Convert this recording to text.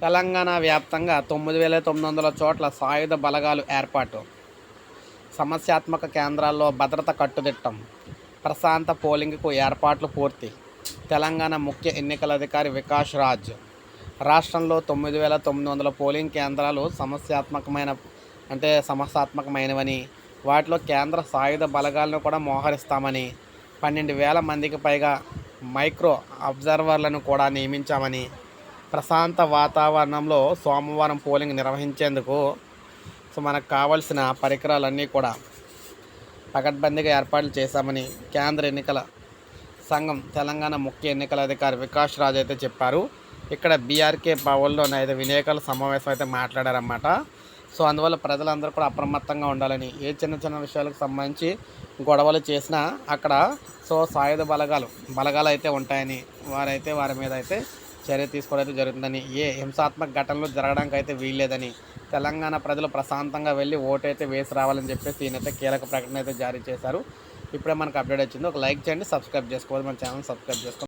తెలంగాణ వ్యాప్తంగా తొమ్మిది వేల తొమ్మిది వందల చోట్ల సాయుధ బలగాలు ఏర్పాటు. సమస్యాత్మక కేంద్రాల్లో భద్రత కట్టుదిట్టం. ప్రశాంత పోలింగ్కు ఏర్పాట్లు పూర్తి. తెలంగాణ ముఖ్య ఎన్నికల అధికారి వికాష్ రాజ్. రాష్ట్రంలో తొమ్మిది వేల తొమ్మిది వందల పోలింగ్ కేంద్రాలు సమస్యాత్మకమైన అంటే సమస్యాత్మకమైనవని వాటిలో కేంద్ర సాయుధ బలగాలను కూడా మోహరిస్తామని పన్నెండు వేల మందికి పైగా మైక్రో అబ్జర్వర్లను కూడా నియమించామని ప్రశాంత వాతావరణంలో సోమవారం పోలింగ్ నిర్వహించేందుకు సో మనకు కావాల్సిన పరికరాలన్నీ కూడా పకడ్బందీగా ఏర్పాట్లు చేశామని కేంద్ర ఎన్నికల సంఘం తెలంగాణ ముఖ్య ఎన్నికల అధికారి వికాస్ రాజ్ అయితే చెప్పారు. ఇక్కడ బీఆర్కే భవన్లో అయితే విలేకరుల సమావేశం అయితే మాట్లాడారన్నమాట. సో అందువల్ల ప్రజలందరూ కూడా అప్రమత్తంగా ఉండాలని ఏ చిన్న చిన్న విషయాలకు సంబంధించి గొడవలు చేసినా అక్కడ సో సాయుధ బలగాలు బలగాలు అయితే ఉంటాయని వారైతే వారి మీద అయితే చర్య తీసుకోవడం అయితే జరుగుతుందని ఏ హింసాత్మక ఘటనలు జరగడానికి అయితే వీల్లేదని తెలంగాణ ప్రజలు ప్రశాంతంగా వెళ్ళి ఓటైతే వేసి రావాలని చెప్పేసి ఈయనైతే కీలక ప్రకటన అయితే జారీ చేశారు. ఇప్పుడే మనకు అప్డేట్ వచ్చింది. ఒక లైక్ చేయండి సబ్స్క్రైబ్ చేసుకోవాలి. మన ఛానల్ సబ్స్క్రైబ్ చేసుకోండి.